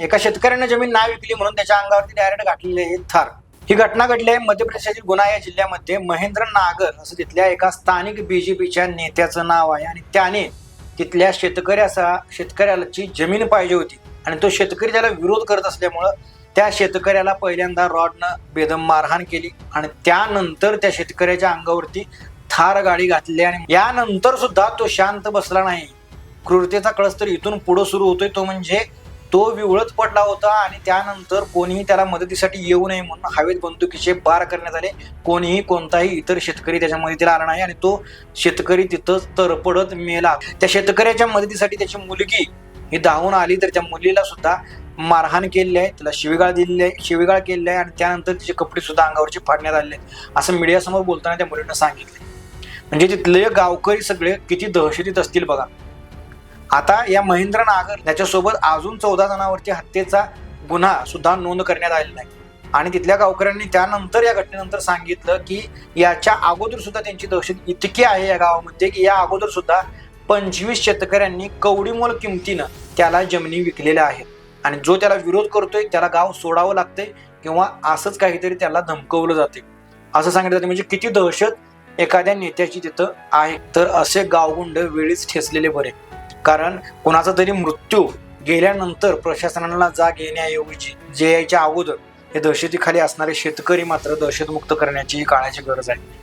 एका शेतकऱ्याने जमीन ना विकली म्हणून त्याच्या अंगावरती डायरेक्ट गाठलेले हे थार. ही घटना घडली आहे मध्य प्रदेशातील गुन्हा या जिल्ह्यामध्ये. महेंद्र नागर असं तिथल्या एका स्थानिक बीजेपीच्या नेत्याचं नाव आहे आणि त्याने तिथल्या शेतकऱ्याचा शेतकऱ्याची जमीन पाहिजे होती. आणि तो शेतकरी त्याला विरोध करत असल्यामुळं त्या शेतकऱ्याला पहिल्यांदा रॉडनं बेदम मारहाण केली आणि त्यानंतर त्या शेतकऱ्याच्या अंगावरती थार गाडी घातली आणि यानंतर सुद्धा तो शांत बसला नाही. क्रूरतेचा कळस तर इथून पुढं सुरू होतोय. तो म्हणजे तो विवळत पडला होता आणि त्यानंतर कोणीही त्याला मदतीसाठी येऊ नये म्हणून हवेत बंदुकीचे बार करण्यात आले. कोणीही कोणताही इतर शेतकरी त्याच्या मदतीला आला नाही आणि तो शेतकरी तिथंच तरपडत मेला. त्या शेतकऱ्याच्या मदतीसाठी त्याची मुलगी ही धावून आली तर त्या मुलीला सुद्धा मारहाण केलेली आहे. तिला शिवीगाळ दिलेली आहे शिवीगाळ केलेली आहे आणि त्यानंतर तिचे कपडे सुद्धा अंगावरचे फाडण्यात आले आहेत. असं मीडियासमोर बोलताना त्या मुलीनं सांगितले म्हणजे तिथले गावकरी सगळे किती दहशतीत असतील बघा. आता या महेंद्र नागर त्याच्यासोबत अजून चौदा जणांवरती हत्येचा गुन्हा सुद्धा नोंद करण्यात आलेला आहे. आणि तिथल्या गावकऱ्यांनी त्यानंतर या घटनेनंतर सांगितलं की याच्या अगोदर सुद्धा त्यांची दहशत इतकी आहे या गावामध्ये की या अगोदर सुद्धा पंचवीस शेतकऱ्यांनी कवडीमोल किमतीनं त्याला जमिनी विकलेल्या आहेत. आणि जो त्याला विरोध करतोय त्याला गाव सोडावं लागतंय किंवा असंच काहीतरी त्याला धमकवलं जाते असं सांगितलं जाते म्हणजे किती दहशत एखाद्या नेत्याची तिथं आहे. तर असे गावगुंड वेळीच ठेचलेले बरे. कारण कोणाचा तरी मृत्यू गेल्यानंतर प्रशासनाला जाग येण्याऐवजी जे यायच्या अगोदर हे दहशतीखाली असणारे शेतकरी मात्र दहशतमुक्त करण्याची काळाची गरज आहे.